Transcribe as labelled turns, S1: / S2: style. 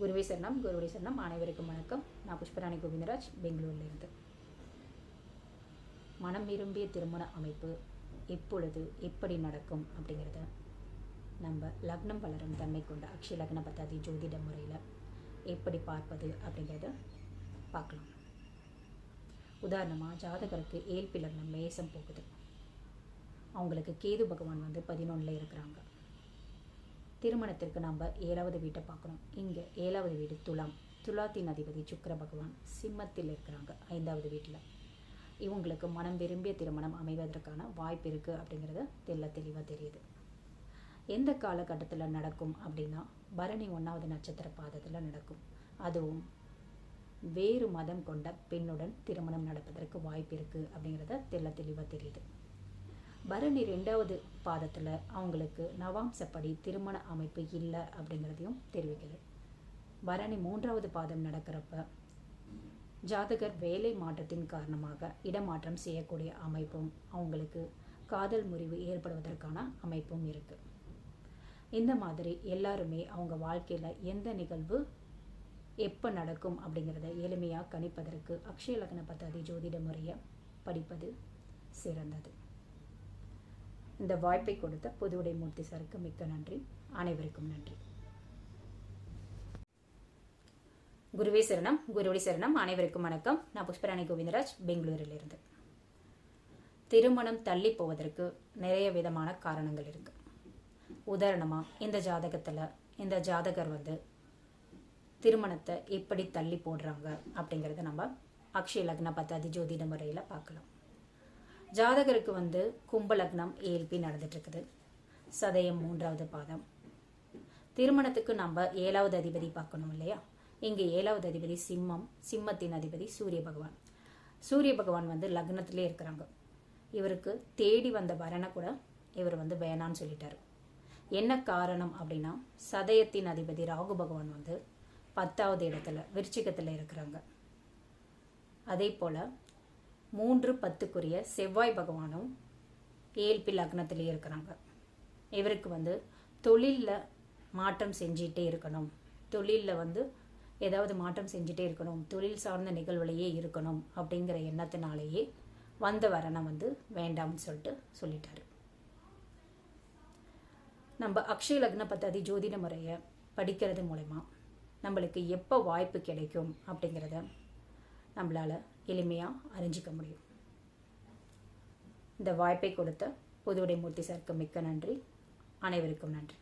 S1: குருவே சரணம் குருவடி சரணம். அனைவருக்கும் வணக்கம். நான் புஷ்பராணி கோவிந்தராஜ் பெங்களூர்லேருந்து. மனம் விரும்பிய திருமண அமைப்பு எப்பொழுது எப்படி நடக்கும் அப்படிங்கிறத நம்ம லக்னம் வளரும் தன்மை கொண்ட அக்ஷய லக்ன பத்தாதி ஜோதிட முறையில் எப்படி பார்ப்பது அப்படிங்கிறத பார்க்கலாம். உதாரணமாக ஜாதகருக்கு ஏழ்பி லக்னம் மேசம் போகுது. அவங்களுக்கு கேது பகவான் வந்து பதினொன்றில் இருக்கிறாங்க. திருமணத்திற்கு நம்ம ஏழாவது வீட்டை பார்க்கணும். இங்கே ஏழாவது வீடு துலாம். துலாத்தின் அதிபதி சுக்கர பகவான் சிம்மத்தில் இருக்கிறாங்க ஐந்தாவது வீட்டில். இவங்களுக்கு மனம் விரும்பிய திருமணம் அமைவதற்கான வாய்ப்பு இருக்குது அப்படிங்கிறது தெல்ல தெளிவாக தெரியுது. எந்த காலகட்டத்தில் நடக்கும் அப்படின்னா பரணி ஒன்றாவது நட்சத்திர பாதத்தில் நடக்கும். அதுவும் வேறு மதம் கொண்ட பெண்ணுடன் திருமணம் நடப்பதற்கு வாய்ப்பு இருக்குது அப்படிங்கிறத தெல்ல தெளிவாக தெரியுது. பரணி ரெண்டாவது பாதத்தில் அவங்களுக்கு நவாம்சப்படி திருமண அமைப்பு இல்லை அப்படிங்கிறதையும் தெரிவிக்குது. பரணி மூன்றாவது பாதம் நடக்கிறப்ப ஜாதகர் வேலை மாற்றத்தின் காரணமாக இடமாற்றம் செய்யக்கூடிய அமைப்பும் அவங்களுக்கு காதல் முறிவு ஏற்படுவதற்கான அமைப்பும் இருக்குது இந்த மாதிரி எல்லாருமே அவங்க வாழ்க்கையில் எந்த நிகழ்வு எப்போ நடக்கும் அப்படிங்கிறத எளிமையாக கணிப்பதற்கு அக்ஷய லக்ன பத்தாதி ஜோதிட முறையை படிப்பது சிறந்தது. இந்த வாய்ப்பை கொடுத்த புதுவுடை மூர்த்தி சாருக்கு மிக்க நன்றி. அனைவருக்கும் நன்றி. குருவே சரணம் குருவடி சரணம். அனைவருக்கும் வணக்கம். நான் புஷ்பராணி கோவிந்தராஜ் பெங்களூரிலிருந்து. திருமணம் தள்ளி போவதற்கு நிறைய விதமான காரணங்கள் இருக்கு. உதாரணமாக இந்த ஜாதகத்தில் இந்த ஜாதகர் வந்து திருமணத்தை எப்படி தள்ளி போடுறாங்க அப்படிங்கிறத நம்ம அக்ஷய லக்ன பத்தாதி ஜோதிட முறையில் பார்க்கலாம். ஜாதகருக்கு வந்து கும்பலக்னம் ஏல்பி ஏஎல்பி நடந்துட்டு இருக்குது சதயம் மூன்றாவது பாதம். திருமணத்துக்கு நம்ம ஏழாவது அதிபதி பார்க்கணும் இல்லையா? இங்கே ஏழாவது அதிபதி சிம்மம் சிம்மத்தின் அதிபதி சூரிய பகவான். சூரிய பகவான் வந்து லக்னத்திலே இருக்கிறாங்க. இவருக்கு தேடி வந்த வரனை கூட இவர் வந்து வேணான்னு சொல்லிட்டாரு. என்ன காரணம் அப்படின்னா சதயத்தின் அதிபதி ராகு பகவான் வந்து பத்தாவது இடத்துல விருச்சிகத்தில் இருக்கிறாங்க. அதே போல் மூன்று பத்துக்குரிய செவ்வாய் பகவானும் ஏல்பி லக்னத்திலே இருக்கிறாங்க. இவருக்கு வந்து தொழிலில் மாற்றம் செஞ்சிட்டே இருக்கணும். தொழிலில் வந்து ஏதாவது மாற்றம் செஞ்சுட்டே இருக்கணும். தொழில் சார்ந்த நிகழ்வுலையே இருக்கணும் அப்படிங்கிற எண்ணத்தினாலேயே வந்த வரனை வந்து வேண்டாம்னு சொல்லிட்டு சொல்லிட்டாரு. நம்ம அக்ஷய லக்ன பத்தாதி ஜோதிட முறையை படிக்கிறது மூலயமா நம்மளுக்கு எப்போ வாய்ப்பு கிடைக்கும் அப்படிங்கிறத நம்மளால் எளிமையாக அறிஞ்சிக்க முடியும். இந்த வாய்ப்பை கொடுத்த புதுவுடை மூர்த்தி சாருக்கு மிக்க நன்றி. அனைவருக்கும் நன்றி.